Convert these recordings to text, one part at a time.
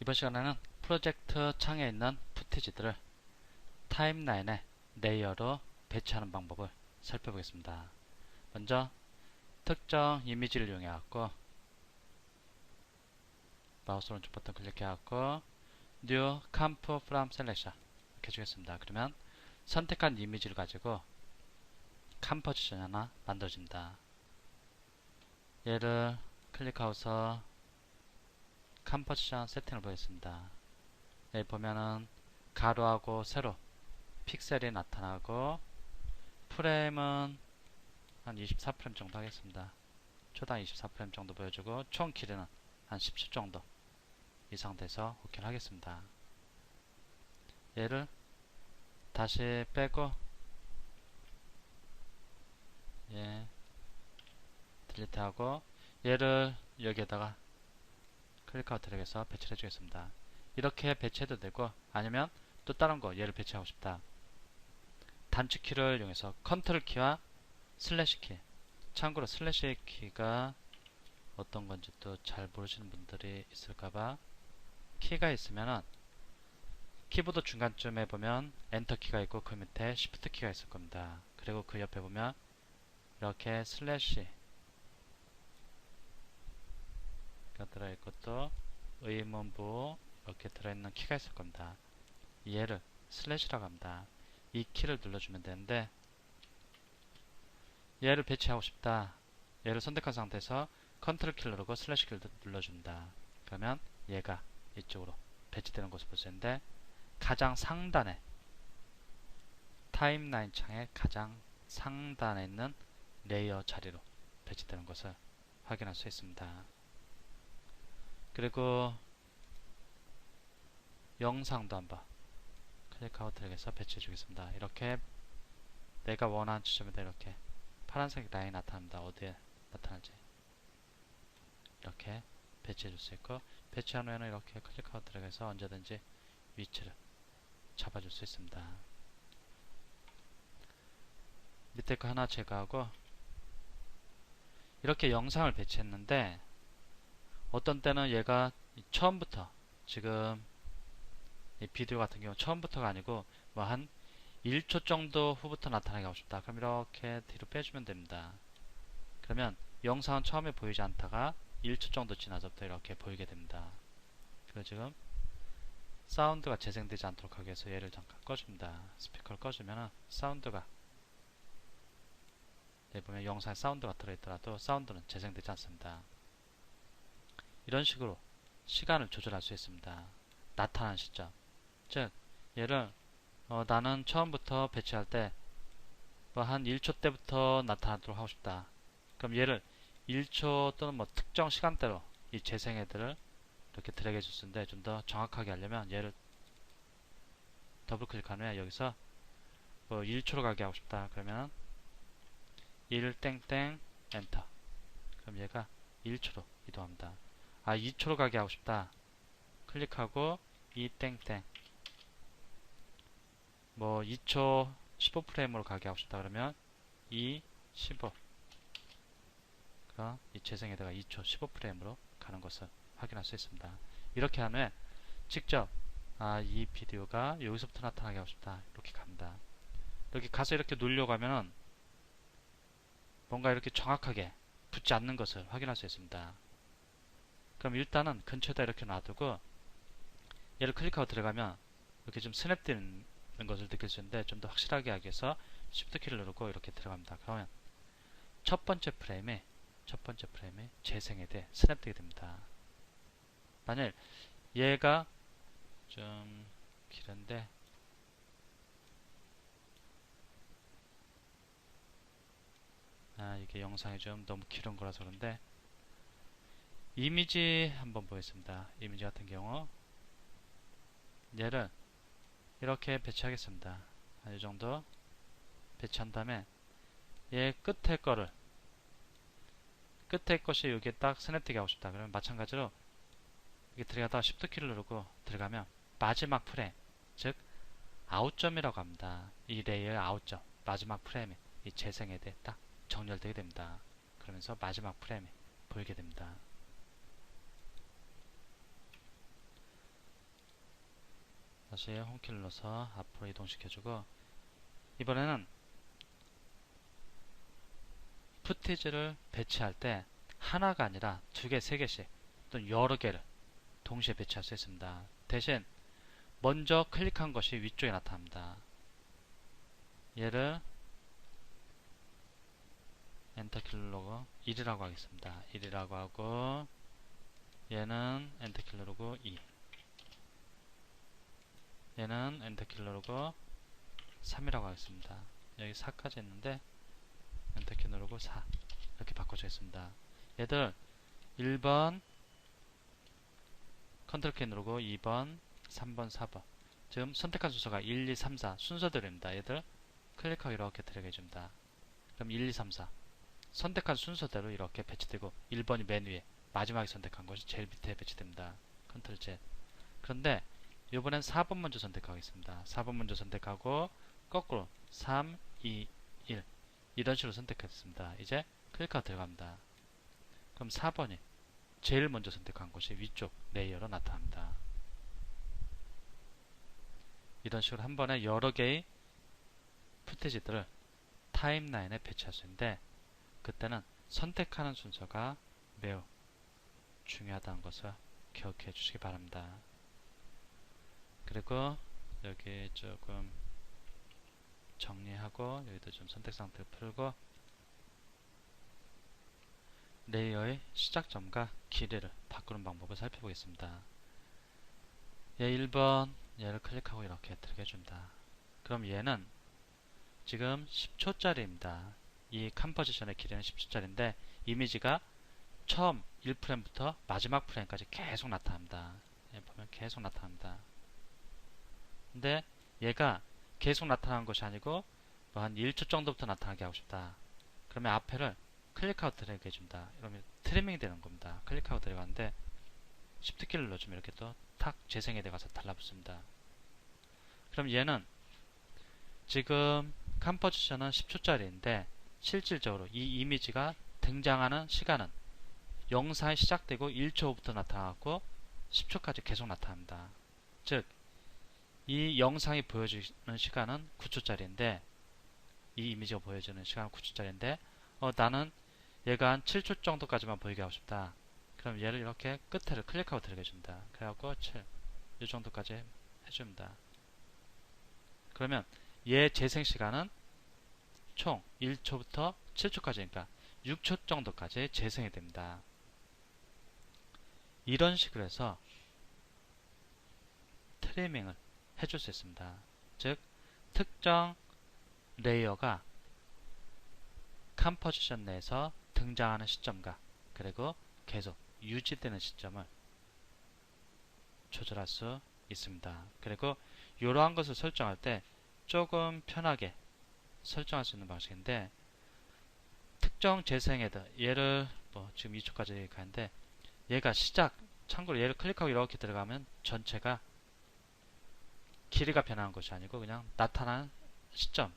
이번 시간에는 프로젝트 창에 있는 푸티지들을 타임라인에 레이어로 배치하는 방법을 살펴보겠습니다. 먼저 특정 이미지를 이용해 갖고 마우스 오른쪽 버튼 클릭해 갖고 New Camp from Selection 이렇게 해주겠습니다. 그러면 선택한 이미지를 가지고 컴포지션 하나 만들어집니다. 얘를 클릭하고서 컴포지션 세팅을 보겠습니다. 여기 보면은 가로하고 세로 픽셀이 나타나고 프레임은 한 24프레임 정도 하겠습니다. 초당 24프레임 정도 보여주고 총 길이는 한 10초 정도 이 상태에서 오케이를 하겠습니다. 얘를 다시 빼고 예 딜리트하고 얘를 여기에다가 클릭하고 드래그해서 배치를 해주겠습니다. 이렇게 배치해도 되고 아니면 또 다른 거 얘를 배치하고 싶다. 단축키를 이용해서 컨트롤 키와 슬래시 키 참고로 슬래시 키가 어떤 건지 또 잘 모르시는 분들이 있을까봐 키가 있으면은 키보드 중간쯤에 보면 엔터 키가 있고 그 밑에 시프트 키가 있을 겁니다. 그리고 그 옆에 보면 이렇게 슬래시 가 들어있고 또 의문부 이렇게 들어있는 키가 있을 겁니다. 얘를 슬래시라고 합니다. 이 키를 눌러주면 되는데 얘를 배치하고 싶다. 얘를 선택한 상태에서 컨트롤 키를 누르고 슬래시 키를 눌러줍니다. 그러면 얘가 이쪽으로 배치되는 것을 볼 수 있는데 가장 상단에 타임라인 창의 가장 상단에 있는 레이어 자리로 배치되는 것을 확인할 수 있습니다. 그리고 영상도 한번 클릭하고 드래그해서 배치해 주겠습니다. 이렇게 내가 원하는 지점에다 이렇게 파란색 라인이 나타납니다. 어디에 나타날지 이렇게 배치해 줄 수 있고 배치한 후에는 이렇게 클릭하고 드래그해서 언제든지 위치를 잡아줄 수 있습니다. 밑에 거 하나 제거하고 이렇게 영상을 배치했는데 어떤 때는 얘가 처음부터 지금 이 비디오 같은 경우 처음부터가 아니고 뭐 한 1초 정도 후부터 나타나게 하고 싶다. 그럼 이렇게 뒤로 빼주면 됩니다. 그러면 영상은 처음에 보이지 않다가 1초 정도 지나서부터 이렇게 보이게 됩니다. 그리고 지금 사운드가 재생되지 않도록 하기 위해서 얘를 잠깐 꺼줍니다. 스피커를 꺼주면 사운드가 여기 보면 영상에 사운드가 들어있더라도 사운드는 재생되지 않습니다. 이런 식으로 시간을 조절할 수 있습니다. 나타난 시점. 즉, 얘를 어, 나는 처음부터 배치할 때 뭐 한 1초 때부터 나타나도록 하고 싶다. 그럼 얘를 1초 또는 뭐 특정 시간대로 이 재생애들을 이렇게 드래그 있는데 좀 더 정확하게 하려면 얘를 더블 후에 여기서 뭐 1초로 가게 하고 싶다. 그러면 1 땡땡 엔터. 그럼 얘가 1초로 이동합니다. 아 2초로 가게 하고 싶다. 클릭하고 2 땡땡 뭐 2초 15프레임으로 가게 하고 싶다 그러면 2 15 그럼 이 재생에다가 2초 15프레임으로 가는 것을 확인할 수 있습니다. 이렇게 하면 직접 아, 이 비디오가 여기서부터 나타나게 하고 싶다. 이렇게 갑니다. 이렇게 가서 이렇게 누르려고 하면은 뭔가 이렇게 정확하게 붙지 않는 것을 확인할 수 있습니다. 그럼 일단은 근처에다 이렇게 놔두고 얘를 클릭하고 들어가면 이렇게 좀 스냅되는 것을 느낄 수 있는데 좀 더 확실하게 하기 위해서 Shift 키를 누르고 이렇게 들어갑니다. 그러면 첫 번째 프레임에 첫 번째 프레임에 재생에 대해 스냅되게 됩니다. 만일 얘가 좀 길은데 아 이게 영상이 좀 너무 길은 거라서 그런데 이미지 한번 보겠습니다. 이미지 같은 경우 얘를 이렇게 배치하겠습니다. 이 정도 배치한 다음에 얘 끝에 거를 끝에 것이 여기에 딱 스냅되게 하고 싶다. 그러면 마찬가지로 이게 들어가다가 Shift 키를 누르고 들어가면 마지막 프레임 즉 아웃점이라고 합니다. 이 레이어의 아웃점 마지막 프레임에 이 재생에 대해 딱 정렬되게 됩니다. 그러면서 마지막 프레임이 보이게 됩니다. 다시 홈키를 눌러서 앞으로 이동시켜주고 이번에는 푸티지를 배치할 때 하나가 아니라 두 개, 세 개씩 또는 여러 개를 동시에 배치할 수 있습니다. 대신 먼저 클릭한 것이 위쪽에 나타납니다. 얘를 누르고 1이라고 하겠습니다. 1이라고 하고 얘는 누르고 2 얘는 엔터키를 누르고 3이라고 하겠습니다. 여기 4까지 있는데 엔터키 누르고 4 이렇게 바꿔주겠습니다. 얘들 1번 컨트롤 키 누르고 2번 3번 4번 지금 선택한 순서가 1, 2, 3, 4 순서대로입니다. 얘들 클릭하고 이렇게 들어게 해줍니다. 그럼 1, 2, 3, 4 선택한 순서대로 이렇게 배치되고 1번이 맨 위에 마지막에 선택한 것이 제일 밑에 배치됩니다. 컨트롤 Z 그런데 이번엔 4번 먼저 선택하겠습니다. 4번 먼저 선택하고 거꾸로 3, 2, 1 이런 식으로 선택했습니다. 이제 클릭하고 들어갑니다. 그럼 4번이 제일 먼저 선택한 것이 위쪽 레이어로 나타납니다. 이런 식으로 한 번에 여러 개의 푸테지들을 타임라인에 배치할 수 있는데 그때는 선택하는 순서가 매우 중요하다는 것을 기억해 주시기 바랍니다. 그리고 여기 조금 정리하고 여기도 좀 선택 상태를 풀고 레이어의 시작점과 길이를 바꾸는 방법을 살펴보겠습니다. 얘 1번 얘를 클릭하고 이렇게 들게 해줍니다. 그럼 얘는 지금 10초짜리입니다. 이 컴포지션의 길이는 10초짜리인데 이미지가 처음 1프레임부터 마지막 프레임까지 계속 나타납니다. 예, 보면 계속 나타납니다. 근데 얘가 계속 나타나는 것이 아니고 뭐 한 1초 정도부터 나타나게 하고 싶다. 그러면 앞에를 클릭하고 드래그 해준다. 이러면 트리밍이 되는 겁니다. 클릭하고 들어가는데 Shift키를 눌러주면 이렇게 또 탁 재생에 들어가서 달라붙습니다. 그럼 얘는 지금 컴포지션은 10초짜리인데 실질적으로 이 이미지가 등장하는 시간은 영상이 시작되고 1초부터 나타나고 10초까지 계속 나타납니다. 즉, 이 영상이 보여주는 시간은 9초짜리인데 이 이미지가 보여주는 시간은 9초짜리인데 어, 나는 얘가 한 7초 정도까지만 보이게 하고 싶다. 그럼 얘를 이렇게 끝에를 클릭하고 들게 해준다. 그래갖고 7. 이 정도까지 해줍니다. 그러면 얘 재생 시간은 총 1초부터 7초까지니까 6초 정도까지 재생이 됩니다. 이런 식으로 해서 트리밍을 해줄 수 있습니다. 즉, 특정 레이어가 컴포지션 내에서 등장하는 시점과 그리고 계속 유지되는 시점을 조절할 수 있습니다. 그리고 이러한 것을 설정할 때 조금 편하게 설정할 수 있는 방식인데 특정 재생 헤드 얘를 뭐 지금 2초까지 가는데 얘가 시작 참고로 얘를 클릭하고 이렇게 들어가면 전체가 길이가 변하는 것이 아니고 그냥 나타나는 시점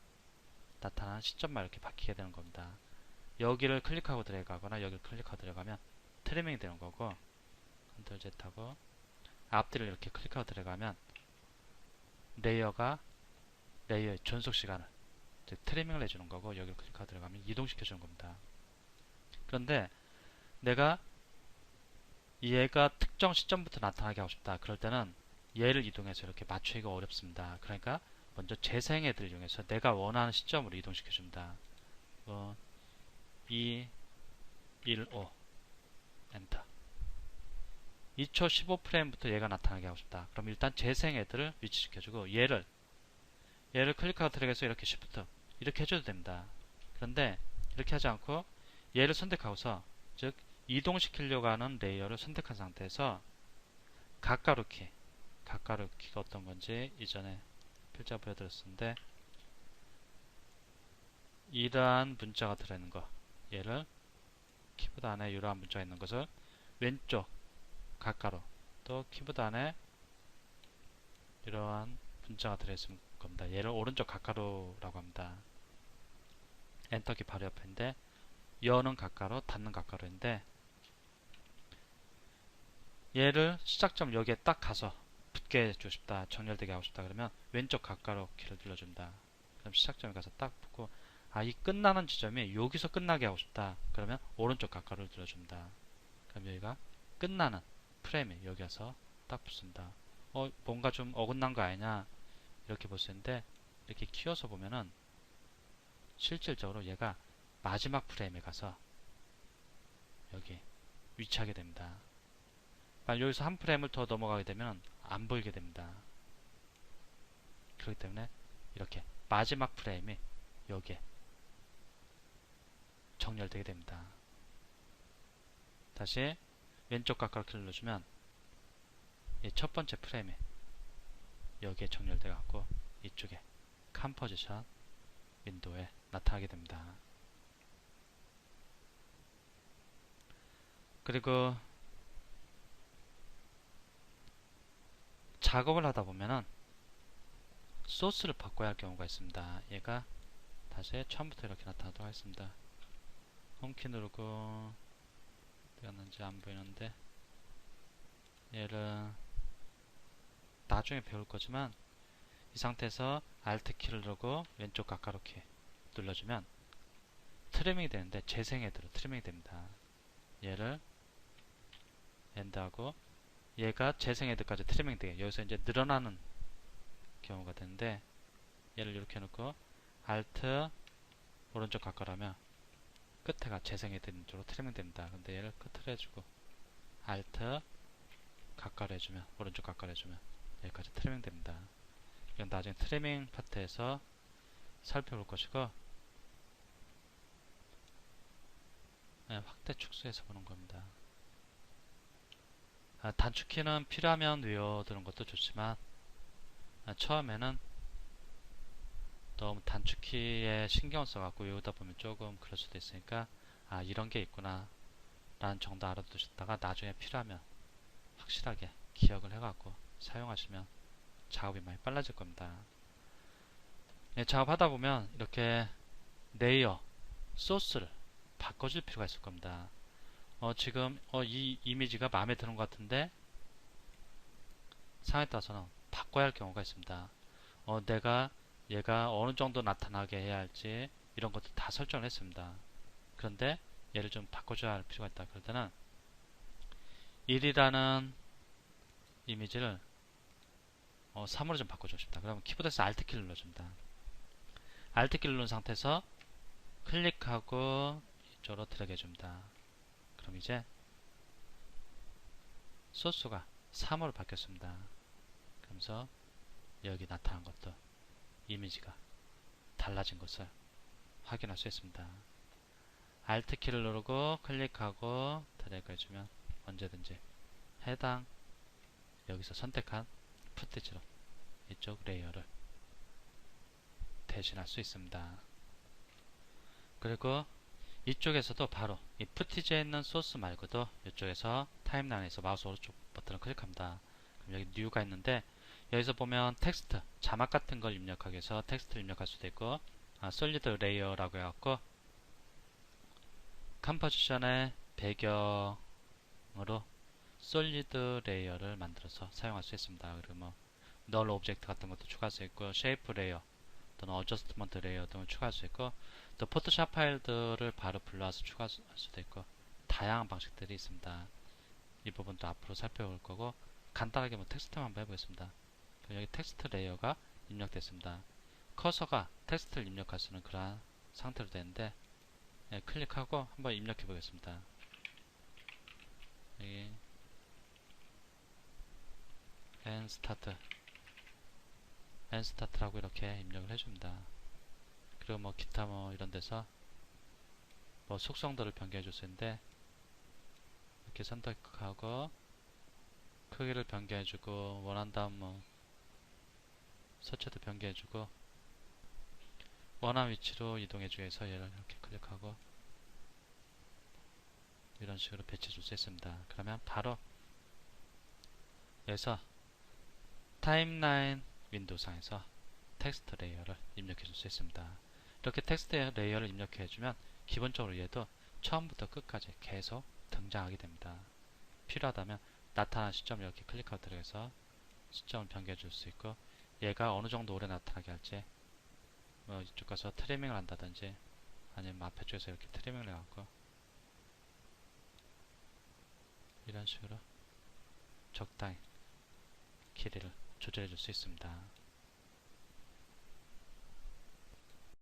나타나는 시점만 이렇게 바뀌게 되는 겁니다. 여기를 클릭하고 들어가거나 여기를 클릭하고 들어가면 트리밍이 되는 거고 컨트롤 Z하고 앞뒤를 이렇게 클릭하고 들어가면 레이어가 레이어의 존속 시간을 트리밍을 해주는 거고 여기를 클릭하고 들어가면 이동시켜 주는 겁니다. 그런데 내가 얘가 특정 시점부터 나타나게 하고 싶다. 그럴 때는 얘를 이동해서 이렇게 맞추기가 어렵습니다. 그러니까 먼저 재생 애들을 이용해서 내가 원하는 시점으로 이동시켜 줍니다. 뭐 2, 1, 5 엔터 2초 15프레임부터 얘가 나타나게 하고 싶다. 그럼 일단 재생 애들을 위치시켜주고 얘를 얘를 클릭하고 드래그해서 이렇게 쉬프트 이렇게 해줘도 됩니다. 그런데 이렇게 하지 않고 얘를 선택하고서 즉 이동시키려고 하는 레이어를 선택한 상태에서 가까루키 가까루키가 어떤 건지 이전에 필자 보여드렸었는데 이러한 문자가 들어있는 거 얘를 키보드 안에 이러한 문자가 있는 것을 왼쪽 가까로 또 키보드 안에 이러한 문자가 들어있을 겁니다. 얘를 오른쪽 가까로라고 합니다. 엔터키 바로 옆인데 여는 가까로 닫는 가까로인데 얘를 시작점 여기에 딱 가서 붙게 해주고 싶다 정렬되게 하고 싶다 그러면 왼쪽 가까로 키를 눌러준다. 그럼 시작점에 가서 딱 붙고 아 이 끝나는 지점이 여기서 끝나게 하고 싶다. 그러면 오른쪽 가까를 눌러준다. 그럼 여기가 끝나는 프레임에 여기 와서 딱 붙습니다. 어 뭔가 좀 어긋난 거 아니냐? 이렇게 볼 수 있는데 이렇게 키워서 보면은 실질적으로 얘가 마지막 프레임에 가서 여기 위치하게 됩니다 만약 여기서 한 프레임을 더 넘어가게 되면 안 보이게 됩니다 그렇기 때문에 이렇게 마지막 프레임이 여기에 정렬되게 됩니다. 다시 왼쪽 가까이 눌러주면 이첫 번째 프레임에 여기에 정렬돼 갖고 이쪽에 컴포지션 윈도우에 나타나게 됩니다. 그리고 작업을 하다 보면은 소스를 바꿔야 할 경우가 있습니다. 얘가 다시 처음부터 이렇게 나타나도록 하겠습니다. 홈키 누르고 갔는지 안 보이는데 얘를 나중에 배울 거지만 이 상태에서 Alt 키를 누르고 왼쪽 가까로 키 눌러주면 트리밍이 되는데 재생 헤드로 트리밍이 됩니다. 얘를 엔드하고 얘가 재생 헤드까지 트리밍 되게 여기서 이제 늘어나는 경우가 되는데 얘를 이렇게 놓고 Alt 오른쪽 가까라면 끝에가 되는 쪽으로 트리밍 됩니다. 근데 얘를 끝으로 해주고 Alt 가까로 해주면 오른쪽 가까로 해주면 여기까지 트리밍 됩니다. 이건 나중에 트리밍 파트에서 살펴볼 것이고 네, 확대 축소해서 보는 겁니다. 아, 단축키는 필요하면 외워두는 것도 좋지만 아, 처음에는 너무 단축키에 신경을 써갖고 외우다 보면 조금 그럴 수도 있으니까 아 이런 게 있구나 라는 정도 알아두셨다가 나중에 필요하면 확실하게 기억을 해갖고 사용하시면 작업이 많이 빨라질 겁니다. 네, 작업하다 보면 이렇게 레이어 소스를 바꿔줄 필요가 있을 겁니다 어, 지금 어, 이 이미지가 마음에 드는 것 같은데 상황에 따라서는 바꿔야 할 경우가 있습니다 어, 내가 얘가 어느 정도 나타나게 해야 할지 이런 것도 다 설정을 했습니다. 그런데 얘를 좀 바꿔줘야 할 필요가 있다. 그럴 때는 1이라는 이미지를 어, 3으로 좀 바꿔주고 싶다. 그러면 키보드에서 Alt키를 눌러줍니다. Alt키를 누른 상태에서 클릭하고 이쪽으로 드래그 해줍니다. 그럼 이제 소스가 3으로 바뀌었습니다. 그러면서 여기 나타난 것도 이미지가 달라진 것을 확인할 수 있습니다. Alt 키를 누르고 클릭하고 드래그 해주면 언제든지 해당 여기서 선택한 푸티지로 이쪽 레이어를 대신할 수 있습니다. 그리고 이쪽에서도 바로 이 푸티지에 있는 소스 말고도 이쪽에서 타임라인에서 마우스 오른쪽 버튼을 클릭합니다. 그럼 여기 뉴가 있는데 여기서 보면 텍스트, 자막 같은 걸 입력하기 위해서 텍스트를 입력할 수도 있고 아, 솔리드 레이어라고 해갖고 컴포지션의 배경으로 솔리드 레이어를 만들어서 사용할 수 있습니다. 그리고 뭐 널 오브젝트 같은 것도 추가할 수 있고 쉐이프 레이어 또는 어저스트먼트 레이어 등을 추가할 수 있고 또 포토샵 파일들을 바로 불러와서 추가할 수도 있고 다양한 방식들이 있습니다. 이 부분도 앞으로 살펴볼 거고 간단하게 뭐 텍스트만 한번 해보겠습니다. 여기 텍스트 레이어가 입력됐습니다. 커서가 텍스트를 입력할 수 있는 그러한 상태로 되는데 네, 클릭하고 한번 입력해 보겠습니다. 여기 n 스타트 n 스타트라고 이렇게 입력을 해줍니다. 그리고 뭐 기타 뭐 이런 데서 뭐 속성들을 변경해 줄 수 있는데 이렇게 선택하고 크기를 변경해 주고 원한다면 뭐 서체도 변경해 주고 원하는 위치로 이동해주기 위해서 얘를 이렇게 클릭하고 이런 식으로 배치해 줄 수 있습니다. 그러면 바로 여기서 타임라인 윈도우 상에서 텍스트 레이어를 입력해 줄 수 있습니다. 이렇게 텍스트 레이어를 입력해 주면 기본적으로 얘도 처음부터 끝까지 계속 등장하게 됩니다. 필요하다면 나타난 시점을 이렇게 클릭하고 들어가서 시점을 변경해 줄 수 있고 얘가 어느 정도 오래 나타나게 할지 뭐 이쪽 가서 트리밍을 한다든지 아니면 앞에 쪽에서 이렇게 트리밍을 해갖고 이런 식으로 적당히 길이를 조절해 줄 수 있습니다.